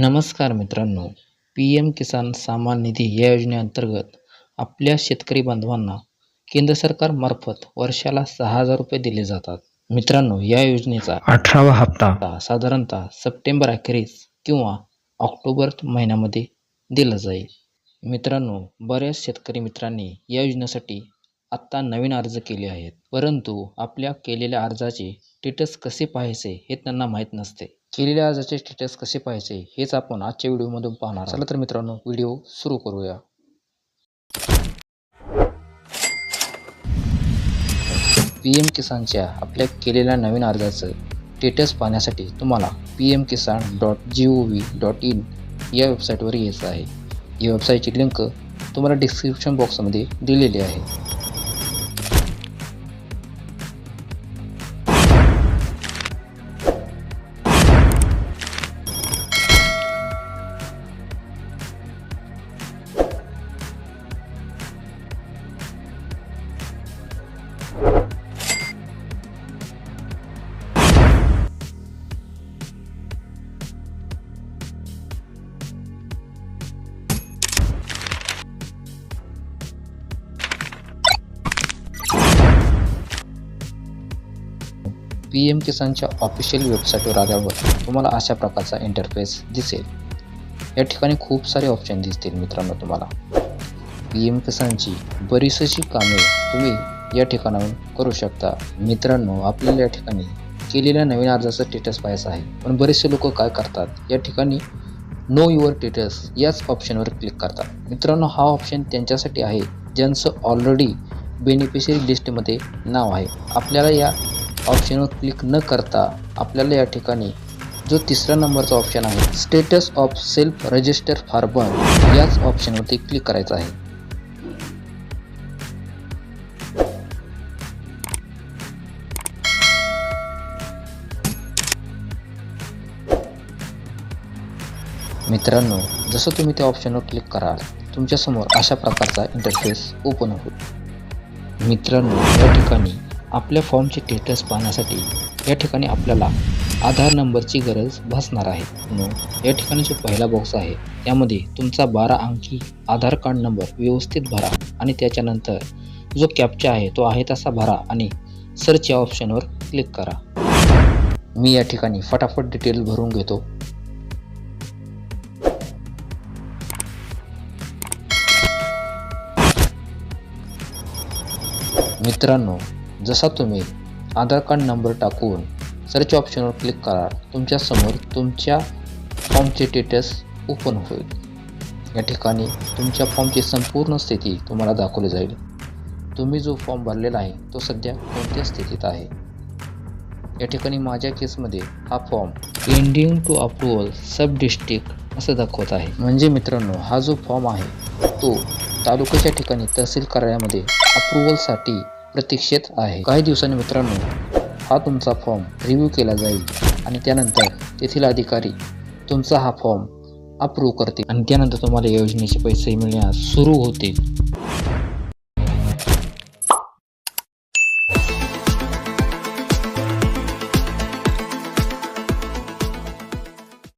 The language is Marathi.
नमस्कार मित्रांनो पी एम किसान सन्मान निधी या योजनेअंतर्गत आपल्या शेतकरी बांधवांना केंद्र सरकारमार्फत वर्षाला सहा हजार रुपये दिले जातात. मित्रांनो या योजनेचा अठरावा हप्ता. साधारणतः सप्टेंबर अखेरीस किंवा ऑक्टोबर महिन्यामध्ये दिला जाईल. मित्रांनो बऱ्याच शेतकरी मित्रांनी या योजनेसाठी आत्ता नवीन अर्ज केले आहेत. परंतु आपल्या केलेल्या अर्जाचे स्टेटस कसे पाहायचे हे त्यांना माहीत नसते. केलेल्या अर्जाचे स्टेटस कसे पाहायचे हेच आपण आजच्या व्हिडिओमधून पाहणार चला तर मित्रांनो व्हिडिओ सुरू करूया. पी एम किसानच्या आपल्या केलेल्या नवीन अर्जाचं स्टेटस पाहण्यासाठी तुम्हाला P M Kisan dot G O V dot in या वेबसाईटवर यायचं आहे. या वेबसाईटची लिंक तुम्हाला डिस्क्रिप्शन बॉक्समध्ये दिलेली आहे. पी एम किसानच्या ऑफिशियल वेबसाईटवर आल्यावर तुम्हाला अशा प्रकारचा इंटरफेस दिसेल. या ठिकाणी खूप सारे ऑप्शन दिसतील मित्रांनो तुम्हाला. पी एम किसानची बरीचशी कामे तुम्ही या ठिकाणाहून करू शकता. मित्रांनो आपल्याला या ठिकाणी केलेल्या नवीन अर्जाचं स्टेटस पाहायचं आहे. पण बरेचसे लोक काय करतात? या ठिकाणी नो युअर स्टेटस याच ऑप्शनवर क्लिक करतात. मित्रांनो हा ऑप्शन त्यांच्यासाठी आहे. ज्यांचं ऑलरेडी बेनिफिशरी लिस्टमध्ये नाव आहे. आपल्याला या ऑप्शनवर क्लिक न करता आपल्याला या ठिकाणी जो तिसरा नंबरचा ऑप्शन आहे status of self register for बन याच ऑप्शनवरती क्लिक करायचं आहे. मित्रांनो जसं तुम्ही त्या ऑप्शनवर क्लिक कराल तुमच्यासमोर अशा प्रकारचा इंटरफेस ओपन होईल. मित्रांनो या ठिकाणी आपल्या फॉर्मचे स्टेटस पाहण्यासाठी या ठिकाणी आपल्याला आधार नंबरची गरज भासणार आहे. म्हणून या ठिकाणी जो पहिला बॉक्स आहे त्यामध्ये तुमचा बारा अंकी आधार कार्ड नंबर व्यवस्थित भरा आणि त्याच्यानंतर जो कॅप्चा आहे तो आहे तसा भरा आणि सर्च या ऑप्शनवर क्लिक करा. मी या ठिकाणी फटाफट डिटेल भरून घेतो. मित्रांनो जसा तुम्ही आधार कार्ड नंबर टाकून सर्च ऑप्शनवर क्लिक करा तुमच्यासमोर तुमच्या फॉर्मचे स्टेटस ओपन होईल. या ठिकाणी तुमच्या फॉर्मची संपूर्ण स्थिती तुम्हाला दाखवली जाईल. तुम्ही जो फॉर्म भरलेला आहे तो सध्या कोणत्या स्थितीत आहे? या ठिकाणी माझ्या केसमध्ये हा form pending to approval sub district असं दाखवत आहे. म्हणजे मित्रांनो हा जो फॉर्म आहे तो तालुक्याच्या ठिकाणी तहसील कार्यालयामध्ये अप्रुव्हलसाठी प्रतीक्षेत आहे. काही दिवसांनी मित्रांनो हा तुमचा फॉर्म रिव्ह्यू केला जाईल आणि त्यानंतर तेथील अधिकारी तुमचा हा फॉर्म अप्रूव्ह करतील. आणि त्यानंतर तुम्हाला या योजनेचे पैसे मिळण्यास सुरू होतील.